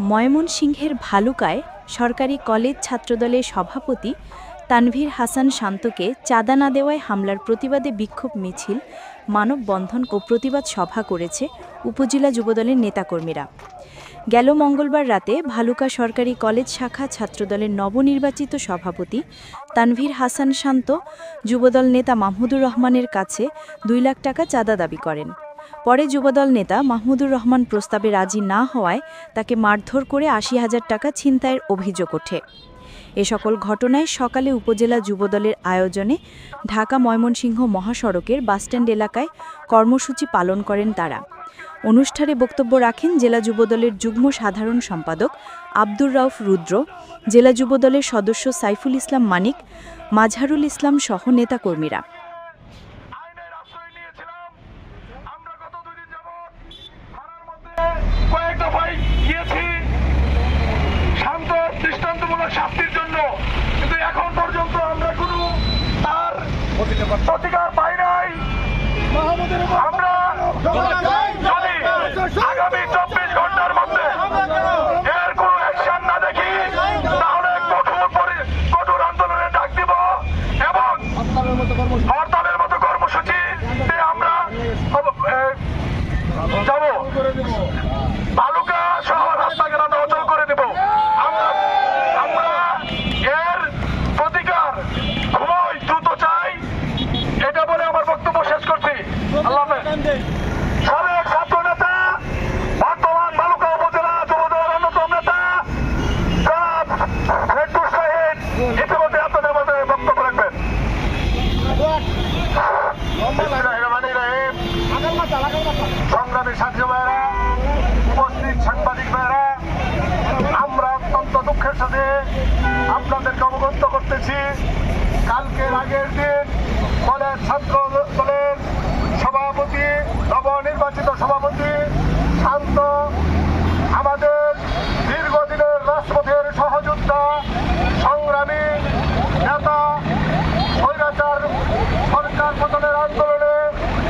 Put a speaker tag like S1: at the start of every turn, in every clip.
S1: ময়মনসিংহের ভালুকায় সরকারি কলেজ ছাত্রদলের সভাপতি তানভীর হাসান শান্তকে চাঁদা না দেওয়ায় হামলার প্রতিবাদে বিক্ষোভ মিছিল, মানববন্ধন ও প্রতিবাদ সভা করেছে উপজেলা যুবদলের নেতাকর্মীরা। গেল মঙ্গলবার রাতে ভালুকা সরকারি কলেজ শাখা ছাত্রদলের নবনির্বাচিত সভাপতি তানভীর হাসান শান্ত, যুবদল নেতা মাহমুদুর রহমানের কাছে দুই লাখ টাকা চাঁদা দাবি করেন। পরে যুবদল নেতা মাহমুদুর রহমান প্রস্তাবে রাজি না হওয়ায় তাকে মারধর করে আশি হাজার টাকা ছিনতাইয়ের অভিযোগ ওঠে। এ সকল ঘটনায় সকালে উপজেলা যুবদলের আয়োজনে ঢাকা ময়মনসিংহ মহাসড়কের বাসস্ট্যান্ড এলাকায় কর্মসূচি পালন করেন তারা। অনুষ্ঠানে বক্তব্য রাখেন জেলা যুবদলের যুগ্ম সাধারণ সম্পাদক আব্দুর রাউফ রুদ্র, জেলা যুবদলের সদস্য সাইফুল ইসলাম মানিক, মাঝহারুল ইসলাম সহ নেতাকর্মীরা
S2: আইনের আশ্রয় নিয়েছিলাম আমরা গত দুই দিন যাবৎ থানার মধ্যে কয়েক দফায় গিয়েছি শান্ত দৃষ্টান্তমূলক শাস্তির জন্য কিন্তু এখন পর্যন্ত আমরা কোনো তার প্রতিকার পাই আমরা চব্বিশ ঘণ্টার মধ্যে এর কোনো অ্যাকশন না দেখি। তাহলে কঠোর কঠোর আন্দোলনের ডাক দিব এবং হরতালের মতো কর্মসূচি আমরা যাব বালুকা সহ রাস্তাঘাট আমরা অচল করে দেব আমরা আমরা এর প্রতিকার খুবই দ্রুত চাই এটা বলে আমার বক্তব্য শেষ করছি আল্লাহ হাফেজ। সাবেক ছাত্র নেতা বর্তমান বালুকা উপজেলা যুবদলের অন্যতম নেতা জনাব ফেরদৌস শাহিদ ইতিমধ্যে আপনাদের মধ্যে বক্তব্য রাখবেন বিসমিল্লাহিররহমানিররহিম। সংগ্রামী সাথী ভাইরা, উপস্থিত সাংবাদিক ভাইরা, আমরা অত্যন্ত দুঃখের সাথে আপনাদেরকে অবগত করতেছি। কালকের আগের দিন কলেজ ছাত্র দলের সভাপতি, নবনির্বাচিত সভাপতি শান্ত আমাদের দীর্ঘদিনের রাজপথের সহযোদ্ধা সংগ্রামী নেতা স্বৈরাচার সরকার পতনের আন্দোলনে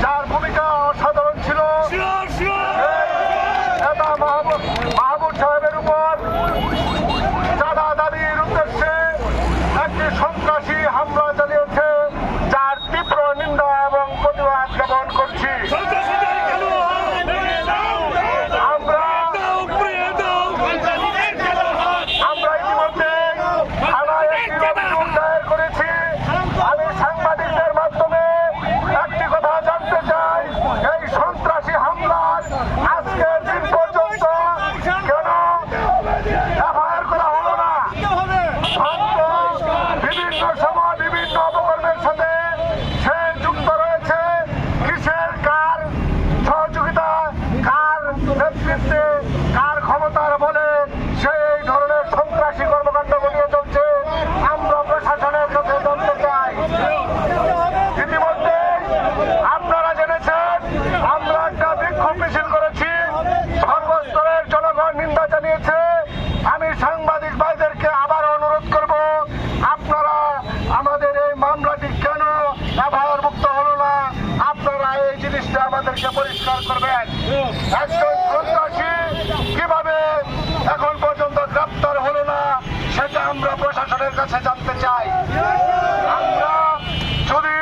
S2: যার ভূমিকা অসাধারণ ছিল এই নেতা মাহমুদ মাহমুদ সাহেবের উপর চাঁদা দাবির উদ্দেশ্যে একটি সন্ত্রাসী হামলা চালিয়েছে যার তীব্র নিন্দা এবং প্রতিবাদ জ্ঞাপন করছি আমরা আমরা ইতিমধ্যে থানায় একটি অভিযোগ দায়ের করেছি আমি সাংবাদিকদের মাধ্যমে একটি কথা জানতে চাই এই সন্ত্রাসী হামলার আজকের দিন পর্যন্ত কেন এফআইআর করা হলো না ছাত্র বিভিন্ন সময় বিভিন্ন অপকর্মের সাথে সে যুক্ত রয়েছে কিসের কার সহযোগিতা কার নেতৃত্বে কার ক্ষমতার বলে সে এই ধরনের সন্ত্রাসী কর্মকাণ্ড ঘটিয়ে চলছে আমরা প্রশাসনের কাছে জানতে চাই ইতিমধ্যে আপনারা জেনেছেন আমরা একটা বিক্ষোভ করেছি। সর্বস্তরের জনগণ নিন্দা জানিয়েছে। আমি সাংবাদিক ভাইদেরকে আবার অনুরোধ করব, আপনারা আমাদের এই মামলাটি কেন এফআইআর মুক্ত হলো না? আপনারা এই জিনিসটা আমাদেরকে পরিষ্কার করবেন। একজন সন্ত্রাসী কীভাবে এখন পর্যন্ত গ্রেপ্তার হলো না, সেটা আমরা প্রশাসনের কাছে জানতে চাই। আমরা যদি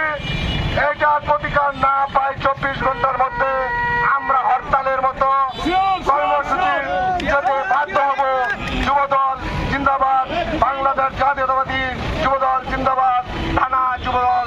S2: এটার প্রতিকার না পাই চব্বিশ ঘণ্টার মধ্যে আমরা হরতালের মতো কর্মসূচি বাধ্য হব। যুবদল জিন্দাবাদ বাংলাদেশ জাতীয়তাবাদী যুবদল জিন্দাবাদ থানা যুবদল।